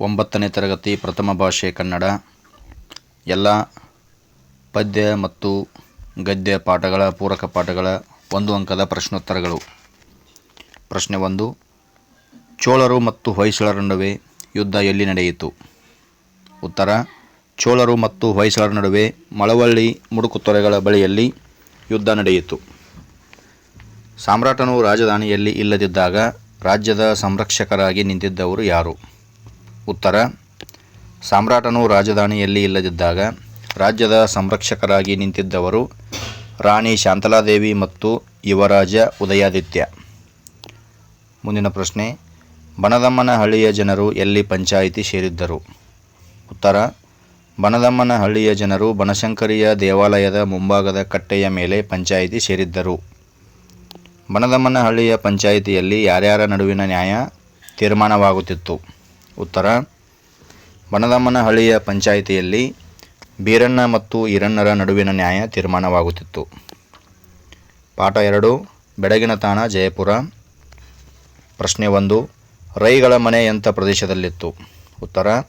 ಒಂಬತ್ತನೇ ತರಗತಿ ಪ್ರಥಮ ಭಾಷೆ ಕನ್ನಡ. ಎಲ್ಲ ಪದ್ಯ ಮತ್ತು ಗದ್ಯ ಪಾಠಗಳ, ಪೂರಕ ಪಾಠಗಳ ಒಂದು ಅಂಕದ ಪ್ರಶ್ನೋತ್ತರಗಳು. ಪ್ರಶ್ನೆ ಒಂದು, ಚೋಳರು ಮತ್ತು ಹೊಯ್ಸಳರ ನಡುವೆ ಯುದ್ಧ ಎಲ್ಲಿ ನಡೆಯಿತು? ಉತ್ತರ, ಚೋಳರು ಮತ್ತು ಹೊಯ್ಸಳರ ನಡುವೆ ಮಳವಳ್ಳಿ ಮುಡುಕುತೊರೆಗಳ ಬಳಿಯಲ್ಲಿ ಯುದ್ಧ ನಡೆಯಿತು. ಸಾಮ್ರಾಟನು ರಾಜಧಾನಿಯಲ್ಲಿ ಇಲ್ಲದಿದ್ದಾಗ ರಾಜ್ಯದ ಸಂರಕ್ಷಕರಾಗಿ ನಿಂತಿದ್ದವರು ಯಾರು? ಉತ್ತರ. ಸಾಮ್ರಾಟನು ರಾಜಧಾನಿಯಲ್ಲಿ ಇಲ್ಲದಿದ್ದಾಗ ರಾಜ್ಯದ ಸಂರಕ್ಷಕರಾಗಿ ನಿಂತಿದ್ದವರು ರಾಣಿ ಶಾಂತಲಾದೇವಿ ಮತ್ತು ಯುವರಾಜ ಉದಯಾದಿತ್ಯ. ಮುಂದಿನ ಪ್ರಶ್ನೆ, ಬನದಮ್ಮನಹಳ್ಳಿಯ ಜನರು ಎಲ್ಲಿ ಪಂಚಾಯಿತಿ ಸೇರಿದ್ದರು? ಉತ್ತರ, ಬನದಮ್ಮನಹಳ್ಳಿಯ ಜನರು ಬನಶಂಕರಿಯ ದೇವಾಲಯದ ಮುಂಭಾಗದ ಕಟ್ಟೆಯ ಮೇಲೆ ಪಂಚಾಯಿತಿ ಸೇರಿದ್ದರು. ಬನದಮ್ಮನಹಳ್ಳಿಯ ಪಂಚಾಯಿತಿಯಲ್ಲಿ ಯಾರ್ಯಾರ ನಡುವಿನ ನ್ಯಾಯ ತೀರ್ಮಾನವಾಗುತ್ತಿತ್ತು? ಉತ್ತರ. ಬನದಮ್ಮನಹಳ್ಳಿಯ ಪಂಚಾಯಿತಿಯಲ್ಲಿ ಬೀರಣ್ಣ ಮತ್ತು ಈರಣ್ಣರ ನಡುವಿನ ನ್ಯಾಯ ತೀರ್ಮಾನವಾಗುತ್ತಿತ್ತು. ಪಾಠ ಎರಡು, ಬೆಡಗಿನ ತಾಣ, ಜಯಪುರ. ಪ್ರಶ್ನೆ ಒಂದು, ರೈಗಳ ಮನೆ ಎಂಥ ಪ್ರದೇಶದಲ್ಲಿತ್ತು? ಉತ್ತರ,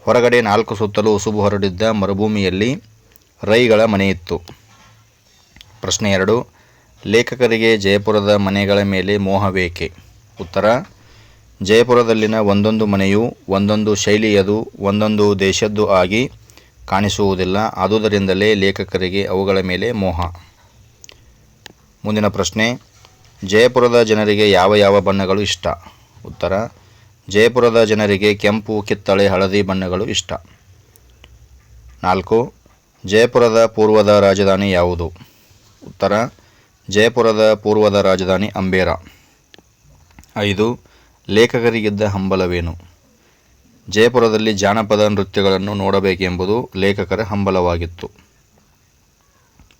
ಹೊರಗಡೆ ನಾಲ್ಕು ಸುತ್ತಲೂ ಉಸುಬು ಹೊರಡಿದ್ದ ಮರುಭೂಮಿಯಲ್ಲಿ ರೈಗಳ ಮನೆಯಿತ್ತು ಪ್ರಶ್ನೆ ಎರಡು, ಲೇಖಕರಿಗೆ ಜಯಪುರದ ಮನೆಗಳ ಮೇಲೆ ಮೋಹವೇಕೆ? ಉತ್ತರ ಜಯಪುರದಲ್ಲಿನ ಒಂದೊಂದು ಮನೆಯು ಒಂದೊಂದು ಶೈಲಿಯದು, ಒಂದೊಂದು ದೇಶದ್ದು ಆಗಿ ಕಾಣಿಸುವುದಿಲ್ಲ. ಆದುದರಿಂದಲೇ ಲೇಖಕರಿಗೆ ಅವುಗಳ ಮೇಲೆ ಮೋಹ. ಮುಂದಿನ ಪ್ರಶ್ನೆ, ಜಯಪುರದ ಜನರಿಗೆ ಯಾವ ಯಾವ ಬಣ್ಣಗಳು ಇಷ್ಟ? ಉತ್ತರ, ಜಯಪುರದ ಜನರಿಗೆ ಕೆಂಪು, ಕಿತ್ತಳೆ, ಹಳದಿ ಬಣ್ಣಗಳು ಇಷ್ಟ. ನಾಲ್ಕು, ಜಯಪುರದ ಪೂರ್ವದ ರಾಜಧಾನಿ ಯಾವುದು? ಉತ್ತರ, ಜಯಪುರದ ಪೂರ್ವದ ರಾಜಧಾನಿ ಅಂಬೇರ. ಐದು ಲೇಖಕರಿಗಿದ್ದ ಹಂಬಲವೇನು? ಜಯಪುರದಲ್ಲಿ ಜಾನಪದ ನೃತ್ಯಗಳನ್ನು ನೋಡಬೇಕೆಂಬುದು ಲೇಖಕರ ಹಂಬಲವಾಗಿತ್ತು.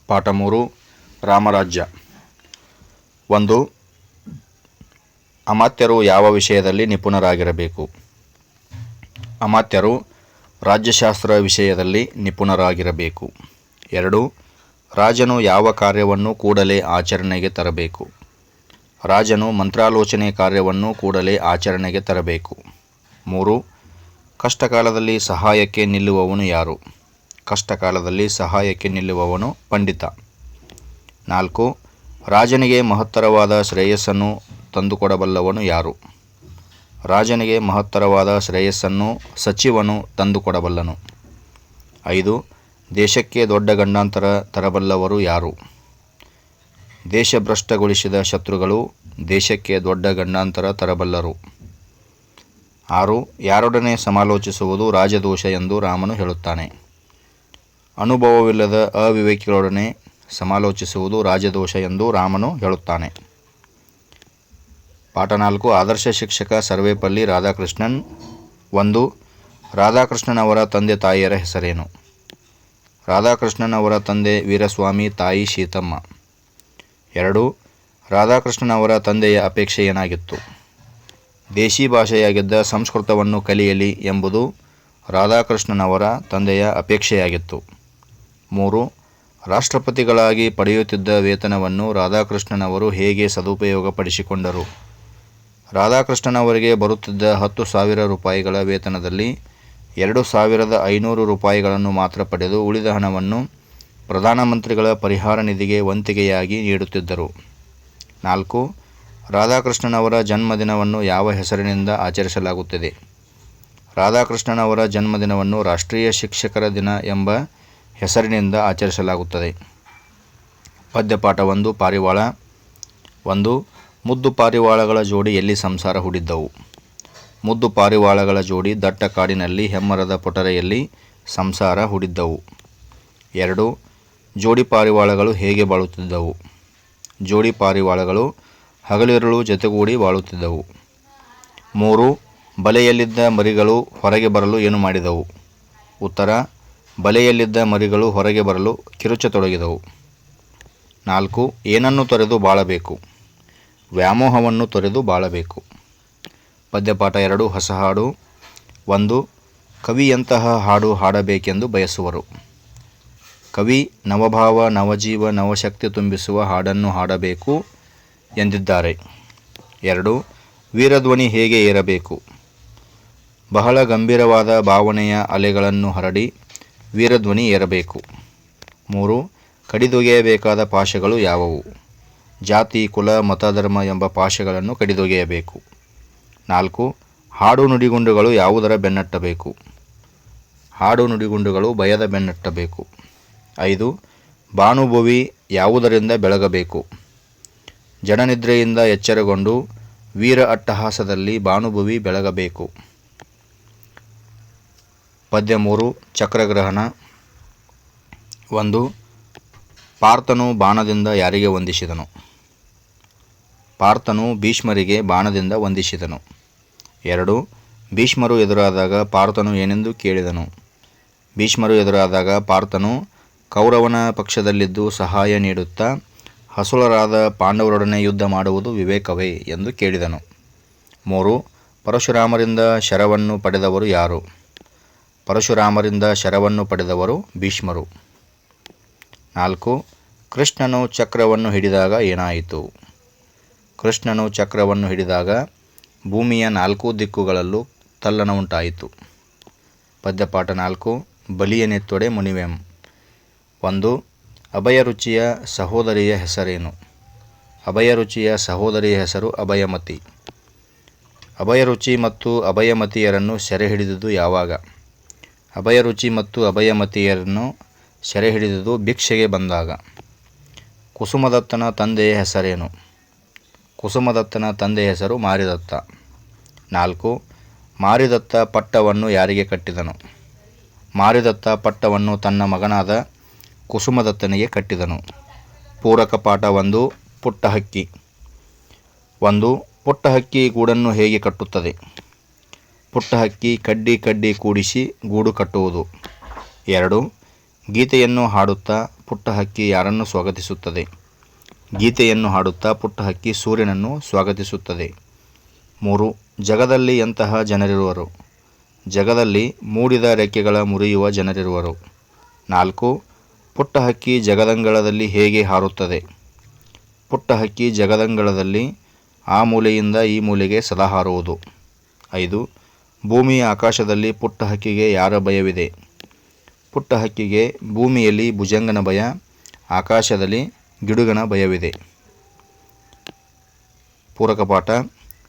ಪಾಠ ಮೂರು, ರಾಮರಾಜ್ಯ. ಒಂದು, ಅಮಾತ್ಯರು ಯಾವ ವಿಷಯದಲ್ಲಿ ನಿಪುಣರಾಗಿರಬೇಕು? ಅಮಾತ್ಯರು ರಾಜ್ಯಶಾಸ್ತ್ರ ವಿಷಯದಲ್ಲಿ ನಿಪುಣರಾಗಿರಬೇಕು. ಎರಡು, ರಾಜನು ಯಾವ ಕಾರ್ಯವನ್ನು ಕೂಡಲೇ ಆಚರಣೆಗೆ ತರಬೇಕು? ರಾಜನು ಮಂತ್ರಾಲೋಚನೆ ಕಾರ್ಯವನ್ನು ಕೂಡಲೇ ಆಚರಣೆಗೆ ತರಬೇಕು. ಮೂರು, ಕಷ್ಟಕಾಲದಲ್ಲಿ ಸಹಾಯಕ್ಕೆ ನಿಲ್ಲುವವನು ಯಾರು? ಕಷ್ಟಕಾಲದಲ್ಲಿ ಸಹಾಯಕ್ಕೆ ನಿಲ್ಲುವವನು ಪಂಡಿತ. ನಾಲ್ಕು, ರಾಜನಿಗೆ ಮಹತ್ತರವಾದ ಶ್ರೇಯಸ್ಸನ್ನು ತಂದುಕೊಡಬಲ್ಲವನು ಯಾರು? ರಾಜನಿಗೆ ಮಹತ್ತರವಾದ ಶ್ರೇಯಸ್ಸನ್ನು ಸಚಿವನು ತಂದುಕೊಡಬಲ್ಲನು. ಐದು, ದೇಶಕ್ಕೆ ದೊಡ್ಡ ಗಂಡಾಂತರ ತರಬಲ್ಲವರು ಯಾರು? ದೇಶಭ್ರಷ್ಟಗೊಳಿಸಿದ ಶತ್ರುಗಳು ದೇಶಕ್ಕೆ ದೊಡ್ಡ ಗಂಡಾಂತರ ತರಬಲ್ಲರು. ಆರು, ಯಾರೊಡನೆ ಸಮಾಲೋಚಿಸುವುದು ರಾಜದೋಷ ಎಂದು ರಾಮನು ಹೇಳುತ್ತಾನೆ. ಅನುಭವವಿಲ್ಲದ ಅವಿವೇಕಿಗಳೊಡನೆ ಸಮಾಲೋಚಿಸುವುದು ರಾಜದೋಷ ಎಂದು ರಾಮನು ಹೇಳುತ್ತಾನೆ. ಪಾಠ ನಾಲ್ಕು, ಆದರ್ಶ ಶಿಕ್ಷಕ ಸರ್ವೇಪಲ್ಲಿ ರಾಧಾಕೃಷ್ಣನ್. ಒಂದು, ರಾಧಾಕೃಷ್ಣನವರ ತಂದೆ ತಾಯಿಯರ ಹೆಸರೇನು? ರಾಧಾಕೃಷ್ಣನ್ ಅವರ ತಂದೆ ವೀರಸ್ವಾಮಿ ತಾಯಿ ಶೀತಮ್ಮ. ಎರಡು, ರಾಧಾಕೃಷ್ಣನವರ ತಂದೆಯ ಅಪೇಕ್ಷೆ ಏನಾಗಿತ್ತು? ದೇಶಿ ಭಾಷೆಯಾಗಿದ್ದ ಸಂಸ್ಕೃತವನ್ನು ಕಲಿಯಲಿ ಎಂಬುದು ರಾಧಾಕೃಷ್ಣನವರ ತಂದೆಯ ಅಪೇಕ್ಷೆಯಾಗಿತ್ತು. ಮೂರು, ರಾಷ್ಟ್ರಪತಿಗಳಾಗಿ ಪಡೆಯುತ್ತಿದ್ದ ವೇತನವನ್ನು ರಾಧಾಕೃಷ್ಣನವರು ಹೇಗೆ ಸದುಪಯೋಗಪಡಿಸಿಕೊಂಡರು? ರಾಧಾಕೃಷ್ಣನವರಿಗೆ ಬರುತ್ತಿದ್ದ ಹತ್ತು ಸಾವಿರ ರೂಪಾಯಿಗಳ ವೇತನದಲ್ಲಿ ಎರಡು ಸಾವಿರದ ಐನೂರು ರೂಪಾಯಿಗಳನ್ನು ಮಾತ್ರ ಪಡೆದು ಉಳಿದ ಹಣವನ್ನು ಪ್ರಧಾನಮಂತ್ರಿಗಳ ಪರಿಹಾರ ನಿಧಿಗೆ ವಂತಿಗೆಯಾಗಿ ನೀಡುತ್ತಿದ್ದರು. ನಾಲ್ಕು, ರಾಧಾಕೃಷ್ಣನವರ ಜನ್ಮದಿನವನ್ನು ಯಾವ ಹೆಸರಿನಿಂದ ಆಚರಿಸಲಾಗುತ್ತದೆ? ರಾಧಾಕೃಷ್ಣನವರ ಜನ್ಮದಿನವನ್ನು ರಾಷ್ಟ್ರೀಯ ಶಿಕ್ಷಕರ ದಿನ ಎಂಬ ಹೆಸರಿನಿಂದ ಆಚರಿಸಲಾಗುತ್ತದೆ. ಪದ್ಯಪಾಠ ಒಂದು, ಪಾರಿವಾಳ. ಒಂದು, ಮುದ್ದು ಪಾರಿವಾಳಗಳ ಜೋಡಿ ಎಲ್ಲಿ ಸಂಸಾರ ಹೂಡಿದ್ದವು? ಮುದ್ದು ಪಾರಿವಾಳಗಳ ಜೋಡಿ ದಟ್ಟ ಕಾಡಿನಲ್ಲಿ ಹೆಮ್ಮರದ ಪೊಟರೆಯಲ್ಲಿ ಸಂಸಾರ ಹೂಡಿದ್ದವು. ಎರಡು ಜೋಡಿ ಪಾರಿವಾಳಗಳು ಹೇಗೆ ಬಾಳುತ್ತಿದ್ದವು? ಜೋಡಿ ಪಾರಿವಾಳಗಳು ಹಗಲಿರುಳು ಜೊತೆಗೂಡಿ ಬಾಳುತ್ತಿದ್ದವು. ಮೂರು, ಬಲೆಯಲ್ಲಿದ್ದ ಮರಿಗಳು ಹೊರಗೆ ಬರಲು ಏನು ಮಾಡಿದವು? ಉತ್ತರ, ಬಲೆಯಲ್ಲಿದ್ದ ಮರಿಗಳು ಹೊರಗೆ ಬರಲು ಕಿರುಚತೊಡಗಿದವು. ನಾಲ್ಕು, ಏನನ್ನು ತೊರೆದು ಬಾಳಬೇಕು? ವ್ಯಾಮೋಹವನ್ನು ತೊರೆದು ಬಾಳಬೇಕು. ಪದ್ಯಪಾಠ ಎರಡು ಹೊಸ ಹಾಡು ಒಂದು, ಕವಿಯಂತಹ ಹಾಡು ಹಾಡಬೇಕೆಂದು ಬಯಸುವರು. ಕವಿ ನವಭಾವ, ನವಜೀವ, ನವಶಕ್ತಿ ತುಂಬಿಸುವ ಹಾಡನ್ನು ಹಾಡಬೇಕು ಎಂದಿದ್ದಾರೆ. ಎರಡು, ವೀರಧ್ವನಿ ಹೇಗೆ ಏರಬೇಕು? ಬಹಳ ಗಂಭೀರವಾದ ಭಾವನೆಯ ಅಲೆಗಳನ್ನು ಹರಡಿ ವೀರಧ್ವನಿ ಏರಬೇಕು. ಮೂರು, ಕಡಿದೊಗೆಯಬೇಕಾದ ಪಾಶಗಳು ಯಾವುವು? ಜಾತಿ, ಕುಲ, ಮತಧರ್ಮ ಎಂಬ ಪಾಶಗಳನ್ನು ಕಡಿದೊಗೆಯಬೇಕು. ನಾಲ್ಕು, ಹಾಡು ನುಡಿಗುಂಡುಗಳು ಯಾವುದರ ಬೆನ್ನಟ್ಟಬೇಕು? ಹಾಡು ನುಡಿಗುಂಡುಗಳು ಭಯದ ಬೆನ್ನಟ್ಟಬೇಕು. ಐದು, ಭಾನುಭವಿ ಯಾವುದರಿಂದ ಬೆಳಗಬೇಕು? ಜಡನಿದ್ರೆಯಿಂದ ಎಚ್ಚರಗೊಂಡು ವೀರ ಅಟ್ಟಹಾಸದಲ್ಲಿ ಭಾನುಭವಿ ಬೆಳಗಬೇಕು. ಪದ್ಯ ಮೂರು ಚಕ್ರಗ್ರಹಣ. ಒಂದು, ಪಾರ್ಥನು ಬಾಣದಿಂದ ಯಾರಿಗೆ ವಂದಿಸಿದನು? ಪಾರ್ಥನು ಭೀಷ್ಮರಿಗೆ ಬಾಣದಿಂದ ವಂದಿಸಿದನು. ಎರಡು, ಭೀಷ್ಮರು ಎದುರಾದಾಗ ಪಾರ್ಥನು ಏನೆಂದು ಕೇಳಿದನು? ಭೀಷ್ಮರು ಎದುರಾದಾಗ ಪಾರ್ಥನು ಕೌರವನ ಪಕ್ಷದಲ್ಲಿದ್ದು ಸಹಾಯ ನೀಡುತ್ತಾ ಹಸುಳರಾದ ಪಾಂಡವರೊಡನೆ ಯುದ್ಧ ಮಾಡುವುದು ವಿವೇಕವೇ ಎಂದು ಕೇಳಿದನು. ಮೂರು, ಪರಶುರಾಮರಿಂದ ಶರವನ್ನು ಪಡೆದವರು ಯಾರು? ಪರಶುರಾಮರಿಂದ ಶರವನ್ನು ಪಡೆದವರು ಭೀಷ್ಮರು. ನಾಲ್ಕು, ಕೃಷ್ಣನು ಚಕ್ರವನ್ನು ಹಿಡಿದಾಗ ಏನಾಯಿತು? ಕೃಷ್ಣನು ಚಕ್ರವನ್ನು ಹಿಡಿದಾಗ ಭೂಮಿಯ ನಾಲ್ಕು ದಿಕ್ಕುಗಳಲ್ಲೂ ತಲ್ಲಣ ಉಂಟಾಯಿತು. ಪದ್ಯಪಾಠ ನಾಲ್ಕು, ಬಲಿಯ ನೆತ್ತೊಡೆ ಮುನಿವೆಂ. ಒಂದು ಅಭಯರುಚಿಯ ಸಹೋದರಿಯ ಹೆಸರೇನು? ಅಭಯರುಚಿಯ ಸಹೋದರಿಯ ಹೆಸರು ಅಭಯಮತಿ. ಅಭಯರುಚಿ ಮತ್ತು ಅಭಯಮತಿಯರನ್ನು ಸೆರೆ ಹಿಡಿದುದು ಯಾವಾಗ ಅಭಯರುಚಿ ಮತ್ತು ಅಭಯಮತಿಯರನ್ನು ಸೆರೆ ಹಿಡಿದುದು ಭಿಕ್ಷೆಗೆ ಬಂದಾಗ. ಕುಸುಮದತ್ತನ ತಂದೆಯ ಹೆಸರೇನು? ಕುಸುಮದತ್ತನ ತಂದೆಯ ಹೆಸರು ಮಾರಿದತ್ತ. ನಾಲ್ಕು, ಮಾರಿದತ್ತ ಪಟ್ಟವನ್ನು ಯಾರಿಗೆ ಕಟ್ಟಿದನು? ಮಾರಿದತ್ತ ಪಟ್ಟವನ್ನು ತನ್ನ ಮಗನಾದ ಕುಸುಮದತ್ತನಿಗೆ ಕಟ್ಟಿದನು. ಪೂರಕ ಪಾಠ ಒಂದು ಪುಟ್ಟ ಹಕ್ಕಿ ಒಂದು ಪುಟ್ಟ ಹಕ್ಕಿ ಗೂಡನ್ನು ಹೇಗೆ ಕಟ್ಟುತ್ತದೆ? ಪುಟ್ಟ ಹಕ್ಕಿ ಕಡ್ಡಿ ಕಡ್ಡಿ ಕೂಡಿಸಿ ಗೂಡು ಕಟ್ಟುವುದು. ಎರಡು, ಗೀತೆಯನ್ನು ಹಾಡುತ್ತಾ ಪುಟ್ಟ ಹಕ್ಕಿ ಯಾರನ್ನು ಸ್ವಾಗತಿಸುತ್ತದೆ? ಗೀತೆಯನ್ನು ಹಾಡುತ್ತಾ ಪುಟ್ಟ ಹಕ್ಕಿ ಸೂರ್ಯನನ್ನು ಸ್ವಾಗತಿಸುತ್ತದೆ. ಮೂರು, ಜಗದಲ್ಲಿ ಎಂತಹ ಜನರಿರುವರು. ಜಗದಲ್ಲಿ ಮೂಡಿದ ರೆಕ್ಕೆಗಳ ಮುರಿಯುವ ಜನರಿರುವರು. ನಾಲ್ಕು ಪುಟ್ಟ ಹಕ್ಕಿ ಜಗದಂಗಳದಲ್ಲಿ ಹೇಗೆ ಹಾರುತ್ತದೆ? ಪುಟ್ಟ ಹಕ್ಕಿ ಜಗದಂಗಳದಲ್ಲಿ ಆ ಮೂಲೆಯಿಂದ ಈ ಮೂಲೆಗೆ ಸದಾ ಹಾರುವುದು. ಐದು, ಭೂಮಿಯ ಆಕಾಶದಲ್ಲಿ ಪುಟ್ಟ ಹಕ್ಕಿಗೆ ಯಾರ ಭಯವಿದೆ? ಪುಟ್ಟ ಹಕ್ಕಿಗೆ ಭೂಮಿಯಲ್ಲಿ ಭುಜಂಗನ ಭಯ, ಆಕಾಶದಲ್ಲಿ ಗಿಡುಗನ ಭಯವಿದೆ. ಪೂರಕ ಪಾಠ,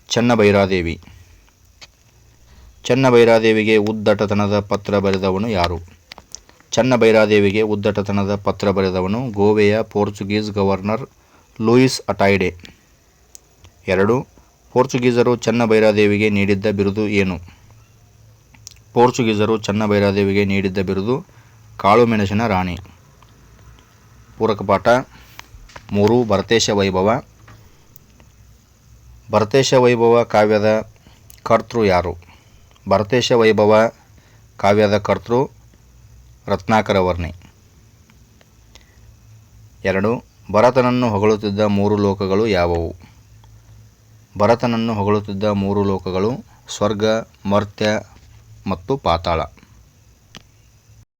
ಚನ್ನಭೈರಾದೇವಿ. ಚನ್ನಭೈರಾದೇವಿಗೆ ಉದ್ದಟತನದ ಪತ್ರ ಬರೆದವನು ಯಾರು? ಚನ್ನಭೈರಾದೇವಿಗೆ ಉದ್ದಟತನದ ಪತ್ರ ಬರೆದವನು ಗೋವೆಯ ಪೋರ್ಚುಗೀಸ್ ಗವರ್ನರ್ ಲೂಯಿಸ್ ಅಟಾಯ್ಡೆ. ಎರಡು, ಪೋರ್ಚುಗೀಸರು ಚನ್ನಭೈರಾದೇವಿಗೆ ನೀಡಿದ್ದ ಬಿರುದು ಏನು? ಪೋರ್ಚುಗೀಸರು ಚನ್ನಭೈರಾದೇವಿಗೆ ನೀಡಿದ್ದ ಬಿರುದು ಕಾಳುಮೆಣಸಿನ ರಾಣಿ. ಪೂರಕ ಪಾಠ, ಮೂರು, ಭರತೇಶ ವೈಭವ. ಭರತೇಶ ವೈಭವ ಕಾವ್ಯದ ಕರ್ತೃ ಯಾರು? ಭರತೇಶ ವೈಭವ ಕಾವ್ಯದ ಕರ್ತೃ ರತ್ನಾಕರ ವರ್ಣಿ. ಎರಡು, ಭರತನನ್ನು ಹೊಗಳುತ್ತಿದ್ದ ಮೂರು ಲೋಕಗಳು ಯಾವುವು? ಭರತನನ್ನು ಹೊಗಳುತ್ತಿದ್ದ ಮೂರು ಲೋಕಗಳು ಸ್ವರ್ಗ, ಮರ್ತ್ಯ ಮತ್ತು ಪಾತಾಳ.